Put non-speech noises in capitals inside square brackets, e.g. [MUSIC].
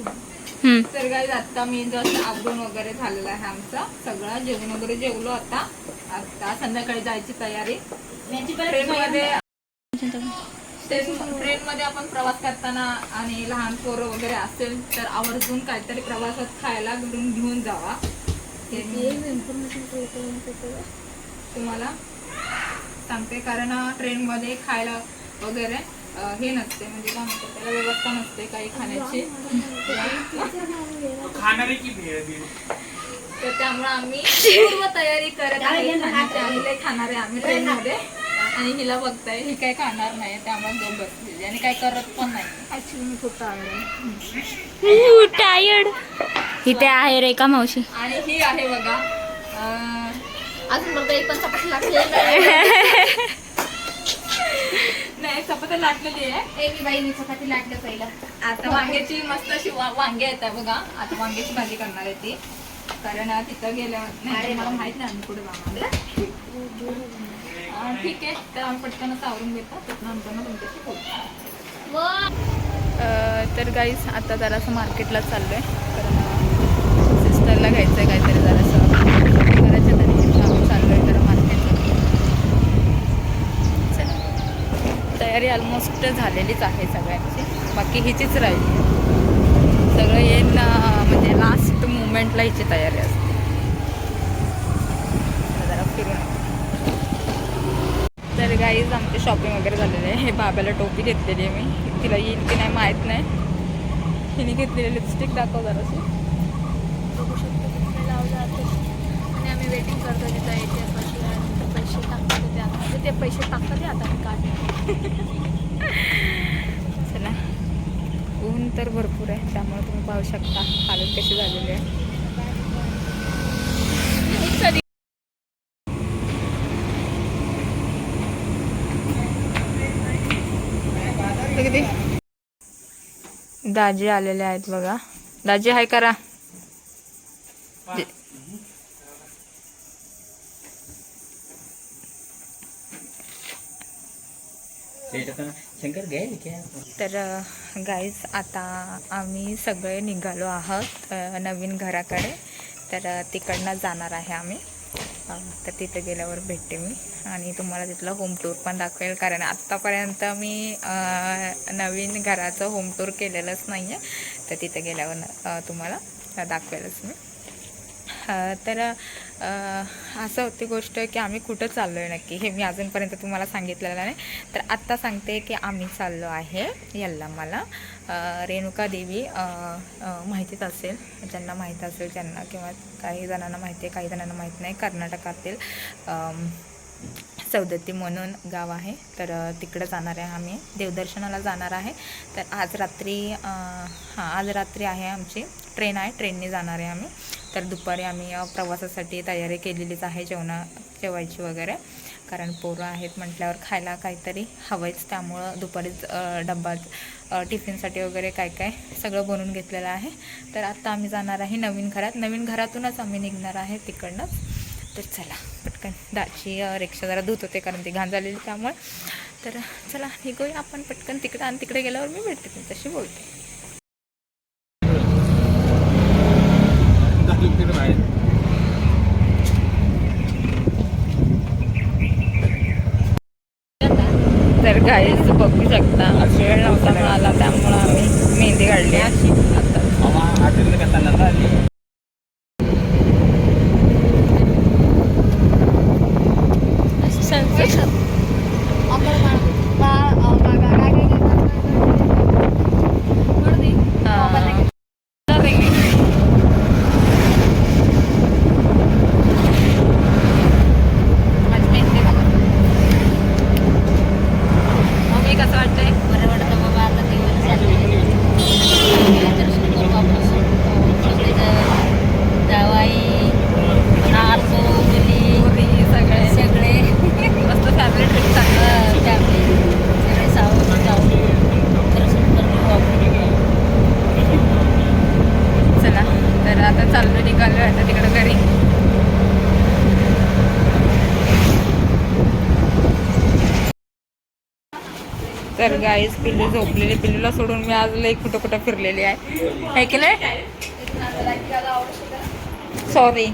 हम्म. तर गाईज आता मी जस्ट आवरून वगैरे झालेलं आहे आमचं सगळं जेवण वगैरे जेवलो आता. आता संध्याकाळी जायची तयारी. ट्रेनमध्ये ट्रेनमध्ये आपण प्रवास करताना आणि लहान पोरं वगैरे असेल तर आवर्जून काहीतरी प्रवासात खायला घरून घेऊन जावा. हे तुम्हाला सांगते कारण ट्रेनमध्ये खायला वगैरे हे नसते म्हणजे काय म्हणतात त्याला व्यवस्था नसते काही खाण्याची. खाणारे की भेळ बिळ तर त्यामुळे आम्ही [LAUGHS] पूर्व तयारी करत आहे लय खाणार आहे. आम्ही ट्रेनमध्ये आणि हिला बघताय ही काय खाणार नाही त्यामुळे दोन बसलेली आणि काय करत पण नाही. ऍक्च्युली मी खूप आहे. टायर्ड इथे आहे रेखा मावशी. आणि ही आहे बघा अजून मला एक पण चपाती लागलेली [LAUGHS] नाही चपाती लागलेली आहे. ए मी बाई मी चपाती लाटलं पहिलं. आता वांग्याची मस्त अशी वा- वांगे आहेत आहे बघा. आता वांग्याची भाजी करणार आहे ती. कारण अं, तिथं गेल्यावर नाही मला माहीत नाही आम्ही कुठे जाणार अं, ठीक आहे तर आम्ही पटकनच आवरून घेतो. त्याच्यानंतर ना तुमच्याशी बोलतो तर गाईज आता जरासं मार्केटला चाललो आहे कारण सिस्टरला घ्यायचं आहे काहीतरी जरासं घराच्या तरी आम्ही चाललो आहे जरा मार्केटला चला तयारी ऑलमोस्ट झालेलीच आहे सगळ्यांची. बाकी हिचीच राहिली. सगळं येईल म्हणजे लास्ट मुमेंटला हिची तयारी असते. जरा फिरून तर गाईज आमची शॉपिंग वगैरे झालेली आहे. हे बाबाला टोपी घेतलेली आहे मी. तिला येईल की नाही माहीत नाही. हिने घेतलेली लिपस्टिक दाखव जराशी. बघू शकतो तिथे लावलं आणि आम्ही वेटिंग करतो तिथं येते टी पैसे टाकतात ते आता ते पैसे टाकतात आता मी काढले चला ऊन तर भरपूर आहे त्यामुळे तुम्ही पाहू शकता हालत कशी झालेली आहे. दाजी आलेले आहेत बघा. दाजी हाय करा. शंकर तर गाईज आता आम्ही सगळे निघालो आहोत नवीन घराकडे. तर तिकडनं जाणार आहे आम्ही. तर तिथे गेल्यावर भेटते मी. आणि तुम्हाला तिथलं होम टूर पण दाखवेल कारण आत्तापर्यंत मी नवीन घराचं होम टूर केलेलंच नाही आहे तर तिथे गेल्यावर तुम्हाला दाखवेलच मी. तर असं होती गोष्ट की आम्ही कुठं चाललो आहे नक्की हे मी अजूनपर्यंत तुम्हाला सांगितलेलं नाही. तर आत्ता सांगते की आम्ही चाललो आहे याला मला रेणुका देवी माहितीच असेल ज्यांना माहीत असेल ज्यांना किंवा काही जणांना माहिती आहे काही जणांना माहीत नाही कर्नाटकातील अम, सौदत्ती म्हणून गाव आहे. तर तिकडं जाणार आहे आम्ही देवदर्शनाला जाणार आहे. तर आज रात्री हां आज रात्री आहे आमची ट्रेन आहे ट्रेनने जाणार आहे आम्ही. तर दुपारी आम्ही प्रवासासाठी तयारी केलेलीच आहे जेवणा जेवायची वगैरे. कारण पोरं आहेत म्हटल्यावर खायला काहीतरी हवंच त्यामुळं दुपारीच अ, डब्बा टिफिनसाठी वगैरे काय काय सगळं बनवून घेतलेलं आहे. तर आत्ता आम्ही जाणार आहे नवीन घरात. नवीन घरातूनच आम्ही निघणार आहे तिकडनंच. तर चला पटकन दाची रिक्षा जरा धुत होते कारण ती घाण झालेली त्यामुळे. तर चला निघूया आपण पटकन तिकडं. आणि तिकडे गेल्यावर मी भेटते तुमच्याशी बोलते. तर गाईज बघू शकता. वेळ नव्हता मिळाला त्यामुळं आम्ही मेहंदी काढली अशी आता तर गाईज पिल्लू झोपलेली. पिल्लूला सोडून मी आज लई कुठं कुठं फिरलेली आहे. है की नाही? सॉरी